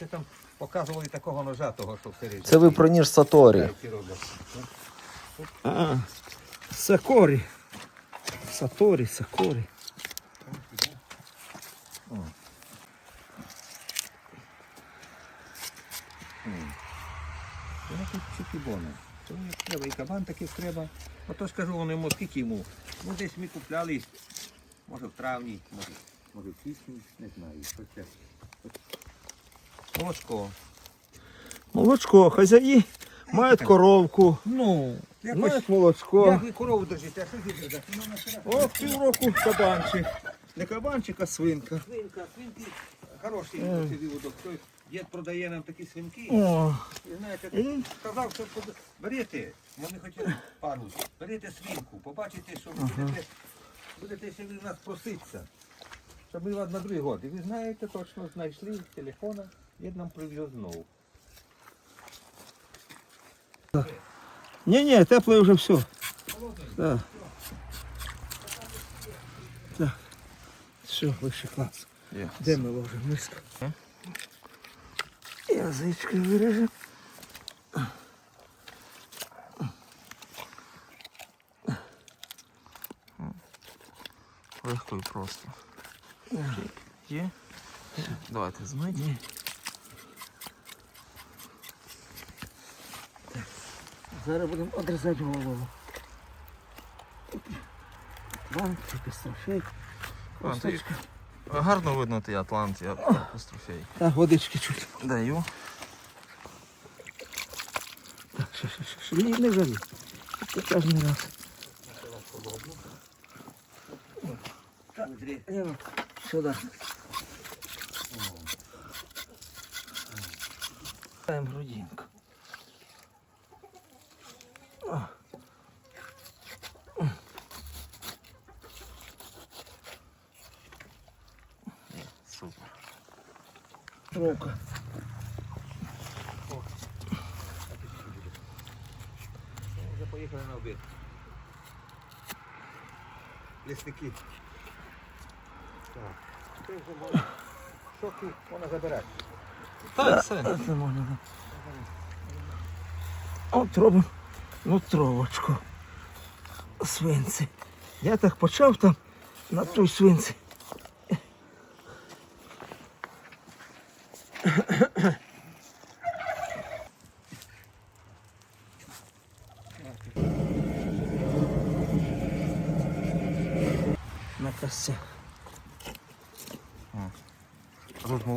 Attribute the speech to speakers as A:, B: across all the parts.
A: Раніше там показували такого ножа, того, що всередині.
B: Це ви про ніж Саторі.
C: А, Сакорі. Саторі, Сакорі.
A: Вони тут як треба, і кабан таких треба. Ото скажу, вони йому скільки йому. Ну десь ми купляли, може в травні, може, може в січні, не знаю. Що це. Молочко.
C: Молочко, хазяї мають коровку.
A: Ну, якось.
C: Мають молочко.
A: Як ви корову держите, а що ви держите? Ну, на селах.
C: О, півроку кабанчик. Не кабанчик, а свинка.
A: Свинка, свинки. Хороший mm. виводок. Той дід продає нам такі свинки.
C: О,
A: І знаєте,
C: І?
A: сказав, що под- берете, вони хотіли пару, берете свинку, побачите, що ви будете, будете ще від нас проситися. Щоб ми вас на другий год. І ви знаєте, точно знайшли телефона, дід нам привез знову.
C: ні, ні, тепле вже все. Так. Так. Все, вище клас.
B: Є.
C: Де ми ложимо миску?
B: Е?
C: Язички вирежемо.
B: Легко і просто. Є? Давайте змить.
C: Зараз будемо одрізати голову. Банки, пістрофей.
B: А, Гарно видно ти Атлант, я апострофей.
C: Так, водички чуть.
B: Даю.
C: Так, ще, ще, ще, ще. Ні, не жалій. Це кожен раз. Ні, Сюди. Даємо грудинку. Рука.
A: Вже поїхали на обід. Лісники. Так. Ти вже можна. Соки можна забирати.
B: Так, все.
C: Це можна. От робимо нутровочку свинці. Я так почав там на той свинці. На косі.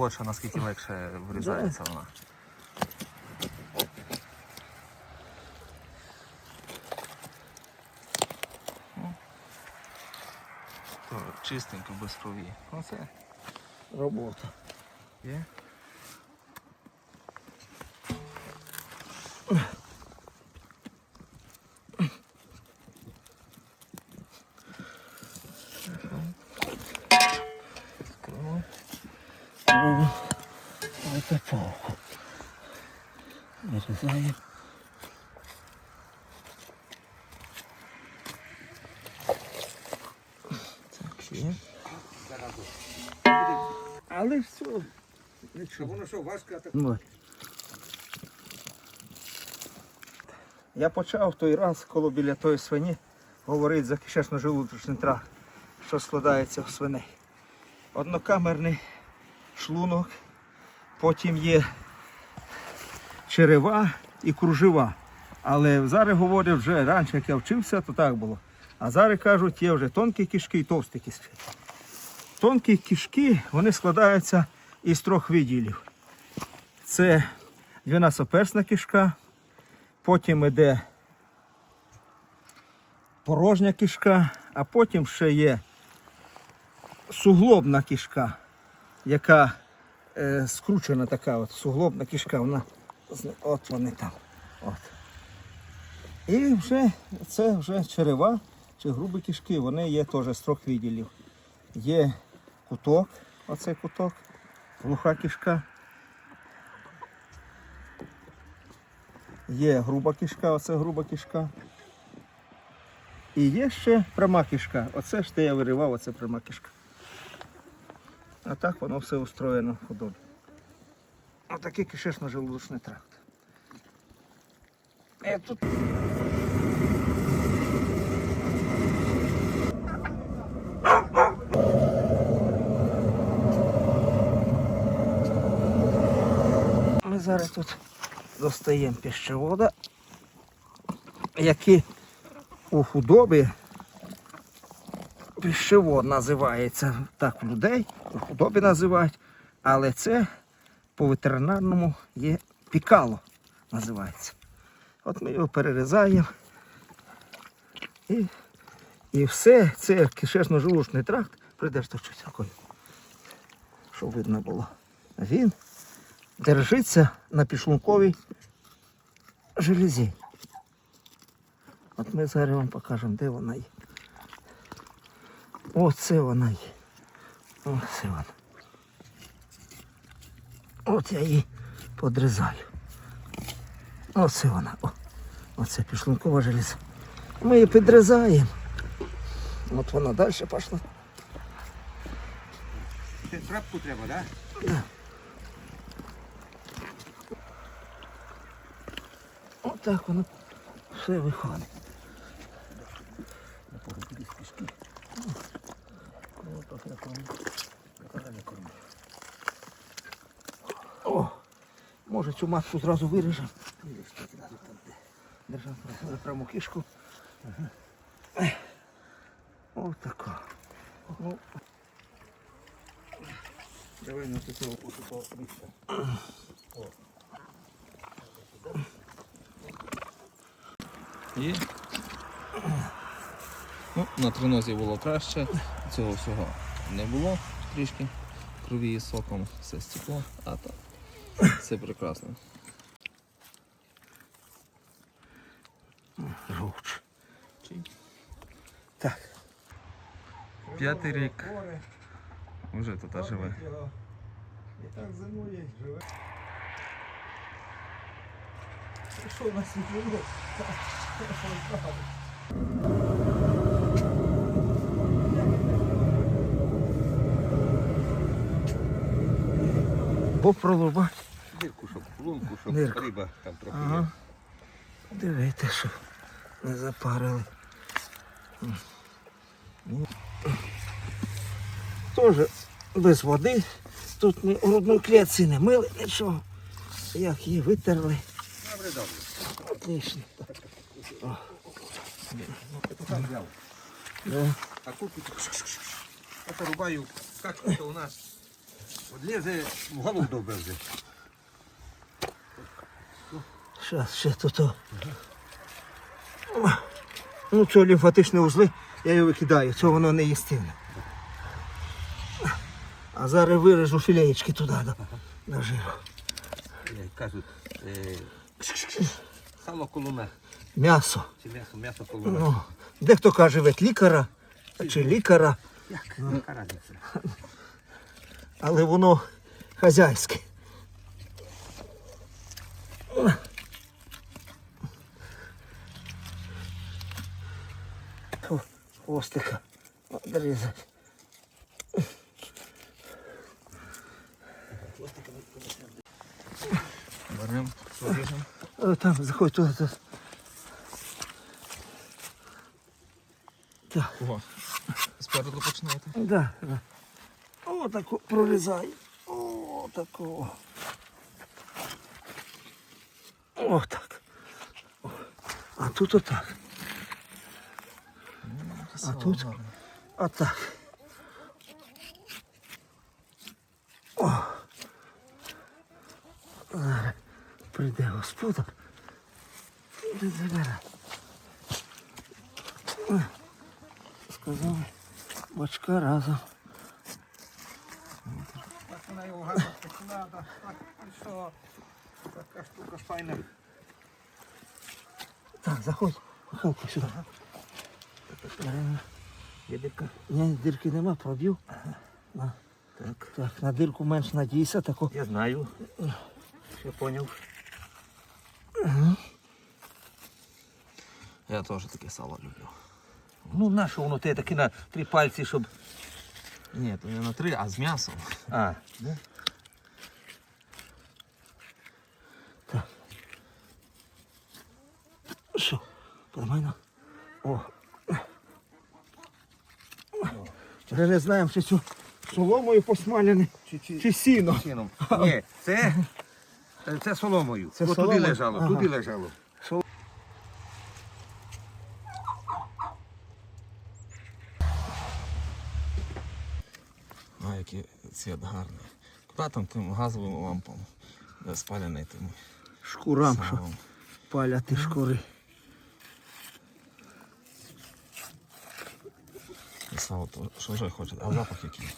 B: Молодша наскільки легше вирізається вона. Чистенько, без крові. Оце
C: Робота.
B: є.
C: Вирізаємо.
B: Так, є.
C: Але все.
A: Що воно що, важко, так
C: Ну. Я почав той раз, коли біля тої свині говорить за кишечно-желудочний тракт, що складається в свиней. Однокамерний шлунок, потім є черева і кружева. Але зараз говорять вже раніше, як я вчився, то так було. А зараз кажуть, є вже тонкі кишки і товсті кишки. Тонкі кишки вони складаються із трьох виділів. Це дванадцятиперсна кишка, потім йде порожня кишка, а потім ще є суглобна кишка, яка е, скручена така, от, суглобна кишка, вона от вони там. От. І вже це вже черева чи грубі кишки, вони є теж з трьох відділів. Є куток, оцей куток, глуха кишка. Є груба кишка, оце груба кишка. І є ще пряма кишка. Оце ж те я виривав, оце пряма кишка. А так воно все устроєно худобі. Отакий кишечно-желудочний тракт. Е, тут... Ми зараз тут достаємо піщевода, який у худобі піщевод називається так у людей, у худобі називають, але це по ветеринарному є пікало називається. От ми його перерізаємо. І, і все, це кишечно-желудочний тракт, прийдеш то щось рукою, щоб видно було. Він держиться на підшлунковій железі. От ми зараз вам покажемо, де вона є. Оце вона є. Оце вона. От я її подрізаю. Оце вона. О. Оце підшлункова железа. Ми її підрізаємо. От вона далі пішла.
A: Трапку треба, так?
C: Отак воно все виходить. О, може цю матку зразу виріжемо. Держав за пряму кишку. Ось тако. Ну. Давай на цього кусу
B: І ну, на тринозі було краще, цього всього не було трішки. Крові і соком все стекло, а так все прекрасно.
C: Жовч. Так.
B: П'ятий рік вже тут живе.
C: І так зимує, живе. Що у нас живе? Бо пролубать.
A: Дирку, щоб лунку, щоб
C: Дирку.
A: риба там трохи.
C: Ага. Дивіться, щоб не запарили. Теж без води. Тут ні грудної клітці не мили, нічого. Як її витерли.
A: Добре, добре.
C: Отлично.
A: Так взяв.
C: Да.
A: А курку это рубаю качку, то у нас от лізе в голову добре вже.
C: Щас, ще тут. Ну, це лімфатичні узли, я його викидаю, це воно не їстивне. А зараз вирежу філеєчки туди до, до жиру.
A: Кажуть, е, сало колуна.
C: М'ясо.
A: Чи м'ясо, м'ясо колуна.
C: Ну, дехто каже від лікаря чи лікаря,
A: Як? Яка разниця?
C: Але воно хазяйське. О, Хвостика одрізати.
B: Беремо, поріжемо.
C: О, Там, заходь туди. туди. Так,
B: Кого? Спереду починаєте?
C: да, да. О, тако прорізай. О, такого. О, так. А тут отак. А тут? Отак. О. Прийде господар. Забере. О, Сказали, бачка разом.
A: Так вона його гарно починає, так, і що? Така штука файна.
C: Так, заходь, Михайлко, сюди. Беремо. Є дирка? Ні, дирки нема, проб'ю. На. Так. так, на дирку менш надійся, тако.
A: Я знаю. Все поняв.
B: Я теж таке сало люблю.
A: Ну, на що воно те таке на три пальці, щоб.
B: Ні, то не на три, а з м'ясом.
A: А,
C: Нормально? О. Вже не знаємо, чи цю соломою посмаляне,
A: Чи, чи,
C: чи сіно.
A: сіном. Ні, це, це соломою.
C: Це
A: Бо туди лежало,
C: Ага.
A: туди лежало.
B: А який цвіт гарний. Куди там тим газовим лампам? Де спаляний тим
C: Шкурам, що
B: салом.
C: паляти шкури.
B: Сало, то що вже хоче, а запах який?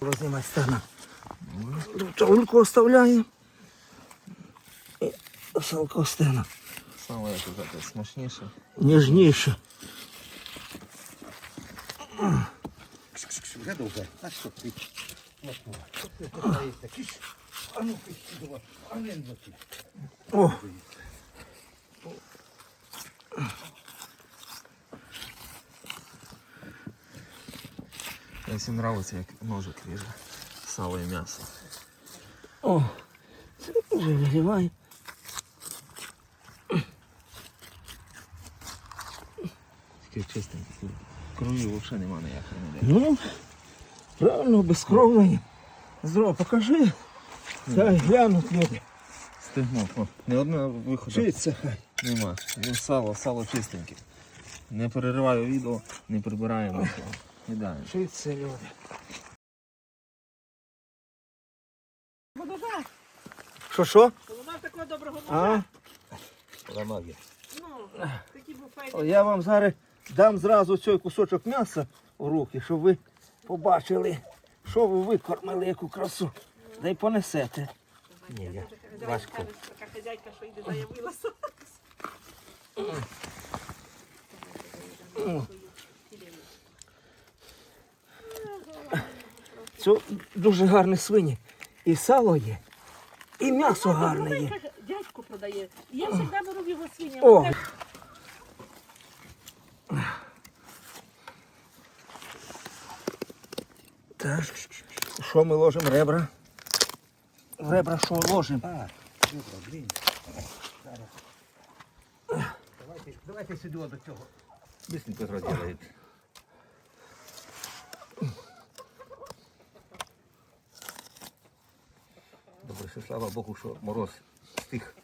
C: Розніма стена. Чавунку оставляємо. І салко стена.
B: Сало як казати, смачніше.
C: Ніжніше.
A: Вже довго. А що ти? Ти? А ну пишіть, а не ноти.
C: О,
B: Мені всім подобається, як ножик ріже. Сало і м'ясо.
C: о. Це вже вигріває.
B: Таке чистеньке. Крові взагалі немає ніякої.
C: Ну, правильно, безкровний. Здорово, покажи. Дай глянуть люди.
B: Стигнув. О, не одного виходу
C: Вчиться хай.
B: нема. Він сало, сало чистеньке. Не перериваю відео, не прибираємо нічого. Ідеально.
C: Вчиться люди. Що що?
D: Вона такого доброго
C: А?
A: Ламав я.
D: Ну, такі буфети.
C: О, Я вам зараз дам зразу цей кусочок м'яса у руки, щоб ви побачили, що ви викормили, яку красу. Да й понесете.
A: Ні, я. Важко.
D: така хазяйка, що йде заявилася.
C: Це дуже гарні свині. І сало є, і м'ясо гарне є.
D: Дядько продає. Я завжди беру його свині.
C: Так, що ми ложимо? Ребра? Ребра що ложимо?
A: Давайте, давайте сюди до цього. Бисенько зробити. Добре, що слава Богу, що мороз стих.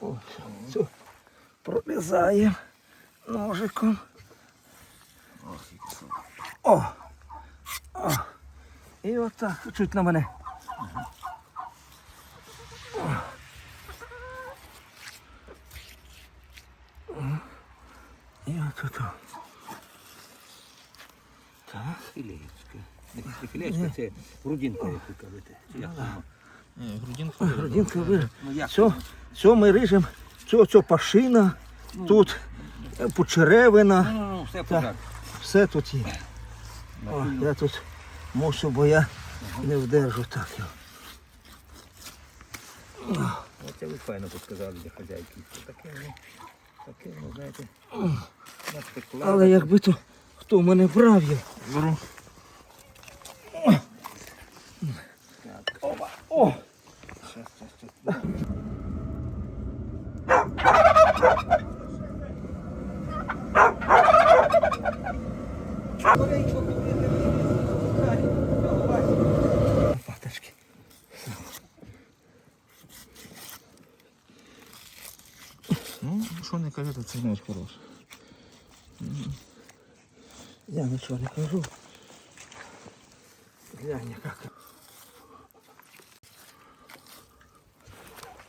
C: О, цю прорізаємо ножиком. О! О! І отак, чуть на мене. І отут. Так.
A: Філеєчка. Не філеєчка, це грудинка, як ви кажете. Як воно?
B: Ні.
C: Грудинка виріж.
A: Ну?
C: Все, все ми ріжемо. Все, це пашина, тут е, почеревина.
A: Ну, ну, ну, все
C: Так. Все тут є. О, я тут мушу, бо я не вдержу так його.
A: Оце ви файно підказали для хазяйки. Таке, ну, таке, ну, знаєте, на спекуляцію.
C: Але якби то хто в мене брав його.
B: Беру.
C: О!
A: Щас, щас, щас.
C: Паточки.
B: Ну, що не кажете, це нож хороший.
C: Я нічого не кажу. Глянь, як.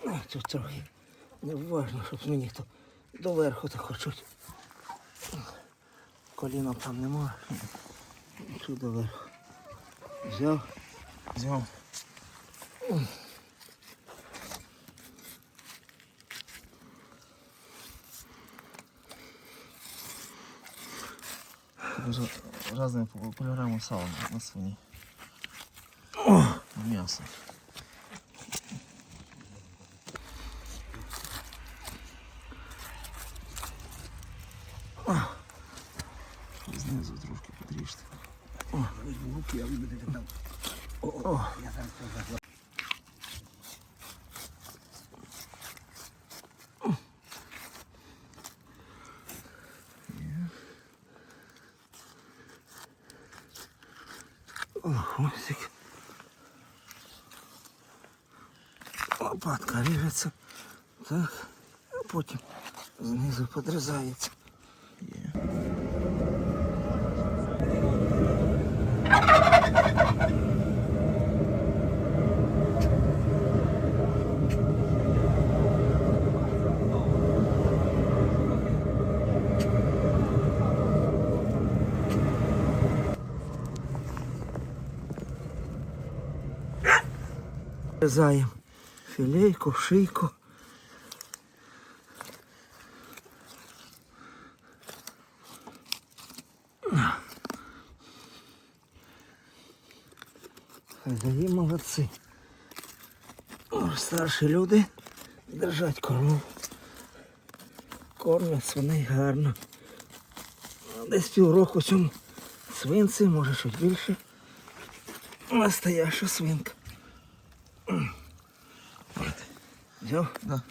C: А, тут трохи неважно, щоб мені то доверху так хочуть. Коліном там нема. Тут доверху. Взяв.
B: Взяв. разными полюграммы сала на свине. Мясо. Знизу трошки потріште.
A: О, руки, я вибити там. О, о, я зараз
C: подрізається. Різаємо філейку, шийку. Хазяї молодці. О, Старші люди держать корму. Кормять свиней гарно. Десь півроку цьому свинці, може щось більше. Настояща свинка. Взяв?
B: Да.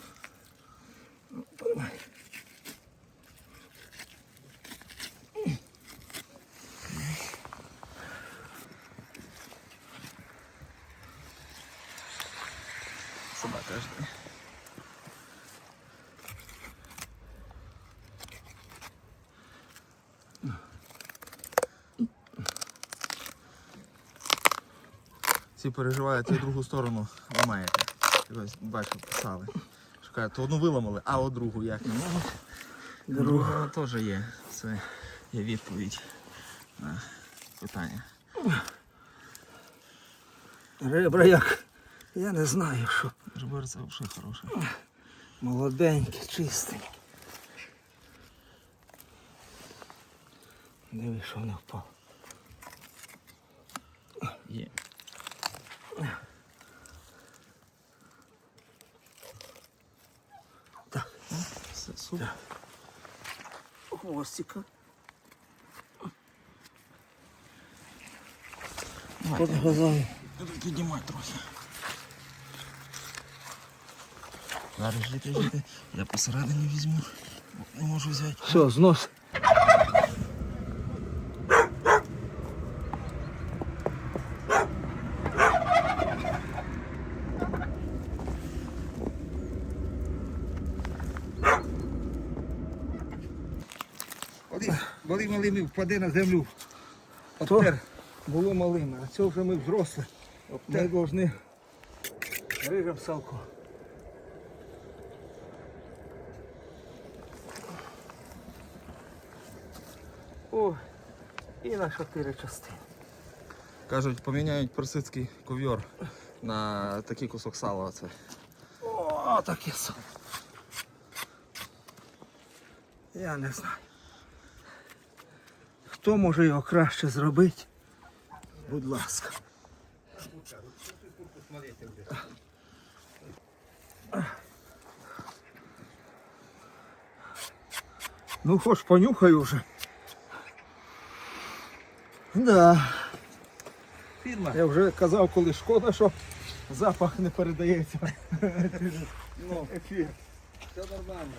B: Всі переживають і другу сторону ламаєте. Ось бачу, писали. Що кажуть, то одну виламали, а от другу як? Друга теж є. Це є відповідь на питання.
C: Ребра як? Я не знаю, що.
B: Жбер це взагалі хороше.
C: Молоденькі, чистенькі. Диви, що не впав.
B: Є.
C: Так,
B: Все супер.
C: хвостика.
B: Давай,
C: Під глазами.
B: Піднімай трохи. Зараз жити, жити. Я посередині візьму. бо Не можу взяти.
C: Все, знос.
A: Малими впаде на землю,
C: То
A: обтер.
C: було малим, а це вже ми взрослі. Ми повинні рижем салку. О, і на чотири частини.
B: Кажуть, поміняють персидський ковйор на такий кусок сала. Оце.
C: О, таке сало. Я не знаю. Хто може його краще зробити? Будь ласка. Ну, хоч понюхаю вже. Да.
A: Фірма.
C: Я вже казав, коли шкода, що запах не передається.
A: Ну, ефір. Все нормально.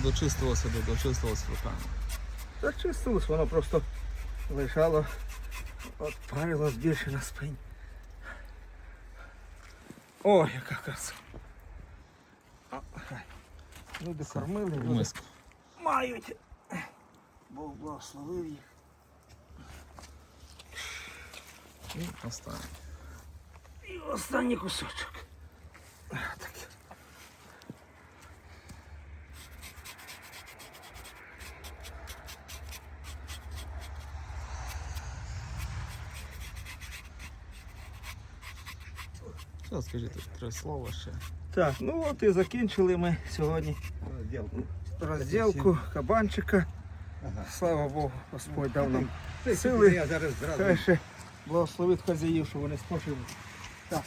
B: дочистилося, до дочистилося руками.
C: Та чистилось, воно просто лежало, от парилось більше на спині. О, яка краса. О, хай. Люди кормили,
B: В
C: люди
B: миску.
C: мають. Бог благословив їх.
B: І останнє.
C: І останній кусочок. А, Так.
B: Що тут три слова ще.
C: так, ну от і закінчили ми сьогодні
A: Ділку.
C: розділку кабанчика.
A: Ага.
C: Слава Богу, Господь дав нам сили.
A: Я зараз.
C: Хай ще благословить хазяїв, що вони спожили. Так.